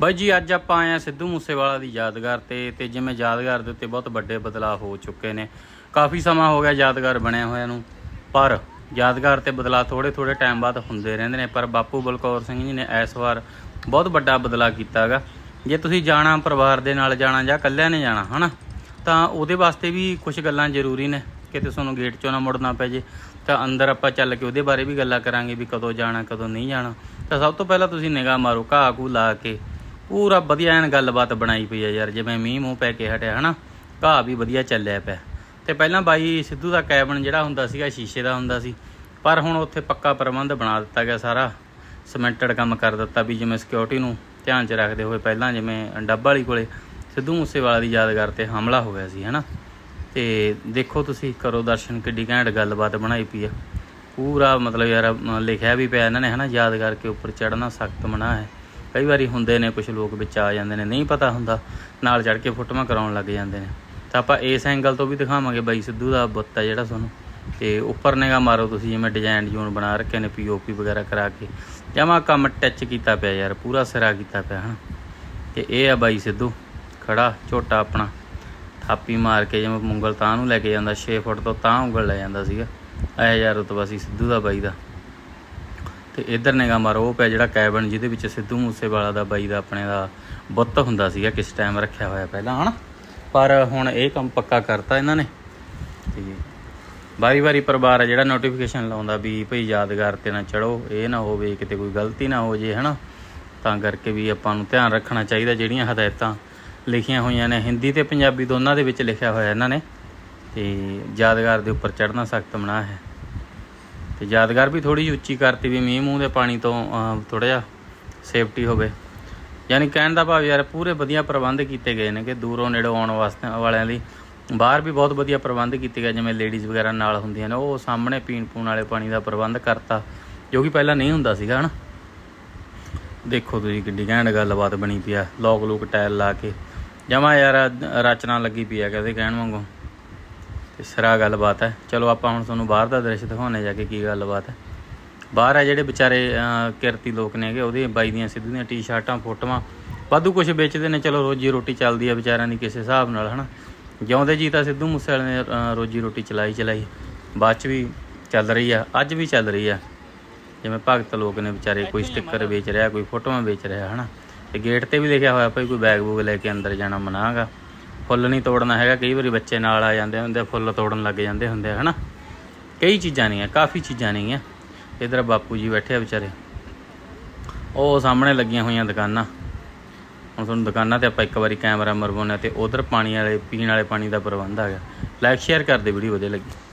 ਬਾਈ ਜੀ, ਅੱਜ ਆਪਾਂ ਆਏ ਆ ਸਿੱਧੂ ਮੂਸੇਵਾਲਾ ਦੀ ਯਾਦਗਾਰ ਤੇ ਤੇ ਜਿਵੇਂ ਯਾਦਗਾਰ ਦੇ ਉੱਤੇ ਬਹੁਤ ਵੱਡੇ ਬਦਲਾਅ ਹੋ ਚੁੱਕੇ ਨੇ। ਕਾਫੀ ਸਮਾਂ ਹੋ ਗਿਆ ਯਾਦਗਾਰ ਬਣਿਆ ਹੋਇਆ ਨੂੰ, ਪਰ ਯਾਦਗਾਰ ਤੇ ਬਦਲਾਅ ਥੋੜੇ ਥੋੜੇ ਟਾਈਮ ਬਾਅਦ ਹੁੰਦੇ ਰਹਿੰਦੇ ਨੇ। ਪਰ ਬਾਪੂ ਬਲਕੌਰ ਸਿੰਘ ਜੀ ਨੇ ਇਸ ਵਾਰ ਬਹੁਤ ਵੱਡਾ ਬਦਲਾਅ ਕੀਤਾ ਹੈਗਾ। ਜੇ ਤੁਸੀਂ ਜਾਣਾ ਪਰਿਵਾਰ ਦੇ ਨਾਲ ਜਾਣਾ ਜਾਂ ਇਕੱਲਿਆਂ ਨੇ ਜਾਣਾ, ਹਨਾ, ਤਾਂ ਉਹਦੇ ਵਾਸਤੇ ਵੀ ਕੁਝ ਗੱਲਾਂ ਜ਼ਰੂਰੀ ਨੇ। ਕਿਤੇ ਤੁਹਾਨੂੰ ਗੇਟ ਚੋਂ ਨਾ ਮੁੜਨਾ ਪੈ ਜੇ, ਤਾਂ ਅੰਦਰ ਆਪਾਂ ਚੱਲ ਕੇ ਉਹਦੇ ਬਾਰੇ ਵੀ ਗੱਲਾਂ ਕਰਾਂਗੇ ਵੀ ਕਦੋਂ ਜਾਣਾ, ਕਦੋਂ ਨਹੀਂ ਜਾਣਾ। ਤਾਂ ਸਭ ਤੋਂ ਪਹਿਲਾਂ ਤੁਸੀਂ ਨਿਗਾਹ ਮਾਰੋ ਘਾਹ ਘੂ ਲਾ ਕੇ ਪੂਰਾ ਵਧੀਆ ਐਨ ਗੱਲਬਾਤ ਬਣਾਈ ਪਈ ਆ ਯਾਰ, ਜਿਵੇਂ ਮੀਂਹ ਮੂੰਹ ਪੈ ਕੇ ਹਟਿਆ, ਹਨਾ? ਘਾਹ ਵੀ ਵਧੀਆ ਚੱਲਿਆ ਪਿਆ। ਤੇ ਪਹਿਲਾਂ ਬਾਈ ਸਿੱਧੂ ਦਾ ਕੈਬਨ ਜਿਹੜਾ ਹੁੰਦਾ ਸੀਗਾ, ਸ਼ੀਸ਼ੇ ਦਾ ਹੁੰਦਾ ਸੀ, ਪਰ ਹੁਣ ਉੱਥੇ ਪੱਕਾ ਪ੍ਰਬੰਧ ਬਣਾ ਦਿੱਤਾ ਗਿਆ ਸਾਰਾ। ਸਿਮੈਂਟਡ ਕੰਮ ਕਰ ਦਿੱਤਾ ਵੀ ਜਿਵੇਂ ਸਿਕਿਉਰਿਟੀ ਨੂੰ ਧਿਆਨ 'ਚ ਰੱਖਦੇ ਹੋਏ ਪਹਿਲਾਂ ਜਿਵੇਂ ਡੱਬ ਵਾਲੀ ਕੋਲੇ ਸਿੱਧੂ ਮੂਸੇਵਾਲਾ ਦੀ ਯਾਦਗਾਰ ਤੇ ਹਮਲਾ ਹੋ ਗਿਆ ਸੀ, ਹਨਾ? ਤੇ ਦੇਖੋ ਤੁਸੀਂ ਕਰੋ ਦਰਸ਼ਨ, ਕਿੱਡੀ ਘੈਂਟ ਗੱਲਬਾਤ ਬਣਾਈ ਪਈ ਆ। ਪੂਰਾ ਮਤਲਬ ਯਾਰ ਲਿਖਿਆ ਵੀ ਪਿਆ ਇਹਨਾਂ ਨੇ, ਹਨਾ? ਯਾਦਗਾਰ ਕੇ ਉੱਪਰ ਚੜਨਾ ਸਖਤ ਮਨਾ ਹੈ। ਕਈ ਵਾਰੀ ਹੁੰਦੇ ਨੇ ਕੁਝ ਲੋਕ ਵਿੱਚ ਆ ਜਾਂਦੇ ਨੇ, ਨਹੀਂ ਪਤਾ ਹੁੰਦਾ, ਨਾਲ ਚੜ ਕੇ ਫੋਟੋਆਂ ਕਰਾਉਣ ਲੱਗ ਜਾਂਦੇ ਨੇ। ਤਾਂ ਆਪਾਂ ਇਸ ਐਂਗਲ ਤੋਂ ਵੀ ਦਿਖਾਵਾਂਗੇ ਬਾਈ ਸਿੱਧੂ ਦਾ ਬੁੱਤ ਹੈ ਜਿਹੜਾ ਤੁਹਾਨੂੰ। ਤੇ ਉੱਪਰ ਨਿਗਾ ਮਾਰੋ ਤੁਸੀਂ, ਜਿਵੇਂ ਡਿਜ਼ਾਈਨ ਜੂਨ ਬਣਾ ਰੱਖੇ ਨੇ ਪੀਓਪੀ ਵਗੈਰਾ ਕਰਾ ਕੇ। ਜਮਾ ਕੰਮ ਟੱਚ ਕੀਤਾ ਪਿਆ ਯਾਰ, ਪੂਰਾ ਸਿਰਾ ਕੀਤਾ ਪਿਆ ਹਨਾ ਤੇ ਇਹ ਆ ਬਾਈ ਸਿੱਧੂ, ਖੜਾ ਝੋਟਾ ਆਪਣਾ। ਥਾਪੀ ਮਾਰ ਕੇ ਜਿਵੇਂ ਮੁੰਗਲ ਤਾਂ ਨੂੰ ਲੈ ਕੇ ਜਾਂਦਾ 6 ਫੁੱਟ ਤੋਂ ਤਾਂ ਉਂਗਲ ਲੈ ਜਾਂਦਾ ਸੀਗਾ। ਐ ਯਾਰ ਉਤਵਾਸੀ ਸਿੱਧੂ ਦਾ ਬਾਈ ਦਾ। ਤੇ ਇਧਰ ਨਿਗਾ ਮਾਰੋ, ਉਹ ਪਿਆ ਜਿਹੜਾ ਕੈਬਨ ਜਿਹਦੇ ਵਿੱਚ ਸਿੱਧੂ ਮੂਸੇਵਾਲਾ ਦਾ ਬਾਈ ਦਾ ਆਪਣੇ ਦਾ ਬੁੱਤ ਹੁੰਦਾ ਸੀਗਾ, ਕਿਸ ਟਾਈਮ ਰੱਖਿਆ ਹੋਇਆ ਪਹਿਲਾਂ, ਹਨਾ? ਪਰ ਹੁਣ ਇਹ ਕੰਮ ਪੱਕਾ ਕਰਤਾ ਇਹਨਾਂ ਨੇ। ਤੇ ਵਾਰੀ ਵਾਰੀ ਪਰਿਵਾਰ ਆ ਜਿਹੜਾ ਨੋਟੀਫਿਕੇਸ਼ਨ ਲਾਉਂਦਾ ਵੀ ਭਈ ਯਾਦਗਾਰ ਤੇ ਨਾ ਚੜੋ, ਇਹ ਨਾ ਹੋਵੇ, ਕਿਤੇ ਕੋਈ ਗਲਤੀ ਨਾ ਹੋ ਜੇ, ਹਨਾ? ਤਾਂ ਕਰਕੇ ਵੀ ਆਪਾਂ ਨੂੰ ਧਿਆਨ ਰੱਖਣਾ ਚਾਹੀਦਾ ਜਿਹੜੀਆਂ ਹਦਾਇਤਾਂ ਲਿਖੀਆਂ ਹੋਈਆਂ ਨੇ। ਹਿੰਦੀ ਤੇ ਪੰਜਾਬੀ ਦੋਨਾਂ ਦੇ ਵਿੱਚ ਲਿਖਿਆ ਹੋਇਆ ਇਹਨਾਂ ਨੇ। ਤੇ ਯਾਦਗਾਰ ਦੇ ਉੱਪਰ ਚੜਨਾ ਸਖਤ ਮਨਾ ਹੈ। ਤੇ ਯਾਦਗਾਰ ਵੀ ਥੋੜੀ ਜਿਹੀ ਉੱਚੀ ਕਰਤੀ ਵੀ ਮੀਂਹ ਮੂੰਹ ਦੇ ਪਾਣੀ ਤੋਂ ਥੋੜਾ ਜਿਹਾ ਸੇਫਟੀ ਹੋਵੇ। ਯਾਨੀ ਕਹਿਣ ਦਾ ਭਾਵ ਯਾਰ ਪੂਰੇ ਵਧੀਆ ਪ੍ਰਬੰਧ ਕੀਤੇ ਗਏ ਨੇ ਕਿ ਦੂਰੋਂ ਨੇੜੋਂ ਆਉਣ ਵਾਸਤੇ ਵਾਲਿਆਂ ਲਈ। ਬਾਹਰ ਵੀ ਬਹੁਤ ਵਧੀਆ ਪ੍ਰਬੰਧ ਕੀਤੇ ਗਏ, ਜਿਵੇਂ ਲੇਡੀਜ਼ ਵਗੈਰਾ ਨਾਲ ਹੁੰਦੀਆਂ ਨੇ, ਉਹ ਸਾਹਮਣੇ ਪੀਣ ਪੂਣ ਵਾਲੇ ਪਾਣੀ ਦਾ ਪ੍ਰਬੰਧ ਕਰਤਾ, ਜੋ ਕਿ ਪਹਿਲਾਂ ਨਹੀਂ ਹੁੰਦਾ ਸੀਗਾ, ਹਨਾ? ਦੇਖੋ ਤੁਸੀਂ ਕਿੱਡੀ ਘੈਂਟ ਗੱਲਬਾਤ ਬਣੀ ਪਈ ਆ ਲੋਕ ਲੋਕ ਟਾਇਲ ਲਾ ਕੇ। ਜਮਾ ਯਾਰ, ਰਚਨਾ ਲੱਗੀ ਪਈ ਆ ਕਹਿੰਦੇ ਕਹਿਣ ਵਾਂਗੂ। ਤੇ ਸਿਰਾ ਗੱਲਬਾਤ ਹੈ। ਚਲੋ ਆਪਾਂ ਹੁਣ ਤੁਹਾਨੂੰ ਬਾਹਰ ਦਾ ਦ੍ਰਿਸ਼ ਦਿਖਾਉਣੇ ਜਾ ਕੇ ਕੀ ਗੱਲਬਾਤ ਹੈ। ਬਾਹਰ ਆ ਜਿਹੜੇ ਵਿਚਾਰੇ ਕਿਰਤੀ ਲੋਕ ਨੇਗੇ ਉਹਦੇ ਬਾਈ ਦੀਆਂ ਸਿੱਧੂ ਦੀਆਂ ਟੀ-ਸ਼ਰਟਾਂ ਫੋਟੋਆਂ ਵਾਧੂ ਕੁਝ ਵੇਚਦੇ ਨੇ। ਚਲੋ ਰੋਜੀ ਰੋਟੀ ਚੱਲਦੀ ਆ ਵਿਚਾਰਿਆਂ ਦੀ ਕਿਸੇ ਹਿਸਾਬ ਨਾਲ ਹਨਾ। ਜਿਉਂਦੇ ਜੀ ਤਾਂ ਸਿੱਧੂ ਮੂਸੇਵਾਲੇ ਨੇ ਰੋਜੀ ਰੋਟੀ ਚਲਾਈ ਚਲਾਈ। ਬਾਅਦ ਚ ਵੀ ਚੱਲ ਰਹੀ ਆ ਅੱਜ ਵੀ ਚੱਲ ਰਹੀ ਆ। ਜਿਵੇਂ ਭਗਤ ਲੋਕ ਨੇ ਵਿਚਾਰੇ ਕੋਈ ਸਟicker ਵੇਚ ਰਿਹਾ ਕੋਈ ਫੋਟੋਆਂ ਵੇਚ ਰਿਹਾ ਹਨਾ। ਤੇ ਗੇਟ ਤੇ ਵੀ ਲਿਖਿਆ ਹੋਇਆ ਭਾਈ ਕੋਈ ਬੈਗ ਬੂਗ ਲੈ ਕੇ ਅੰਦਰ ਜਾਣਾ ਮਨਾਗਾ। ਫੁੱਲ ਨਹੀਂ ਤੋੜਨਾ ਹੈਗਾ ਕਈ ਵਾਰੀ ਬੱਚੇ ਨਾਲ ਆ ਜਾਂਦੇ ਹੁੰਦੇ ਆ, ਫੁੱਲ ਤੋੜਨ ਲੱਗ ਜਾਂਦੇ ਹੁੰਦੇ ਆ ਹਨਾ? ਕਈ ਚੀਜ਼ਾਂ ਨਹੀਂ ਆ ਕਾਫੀ ਚੀਜ਼ਾਂ ਨਹੀਂ ਆ। ਇਧਰ ਬਾਪੂ ਜੀ ਬੈਠੇ ਆ ਵਿਚਾਰੇ। ਉਹ ਸਾਹਮਣੇ ਲੱਗੀਆਂ ਹੋਈਆਂ ਦੁਕਾਨਾਂ। ਹੁਣ ਤੁਹਾਨੂੰ ਦੁਕਾਨਾਂ ਤੇ ਆਪਾਂ ਇੱਕ ਵਾਰੀ ਕੈਮਰਾ ਮਰਵਾਉਣਾ ਤੇ ਉਧਰ ਪਾਣੀ ਵਾਲੇ ਪੀਣ ਵਾਲੇ ਪਾਣੀ ਦਾ ਪ੍ਰਬੰਧ ਆ ਗਿਆ। ਲਾਈਕ ਸ਼ੇਅਰ ਕਰ ਦੇ ਵੀਡੀਓ ਵਧੀਆ ਲੱਗੀ।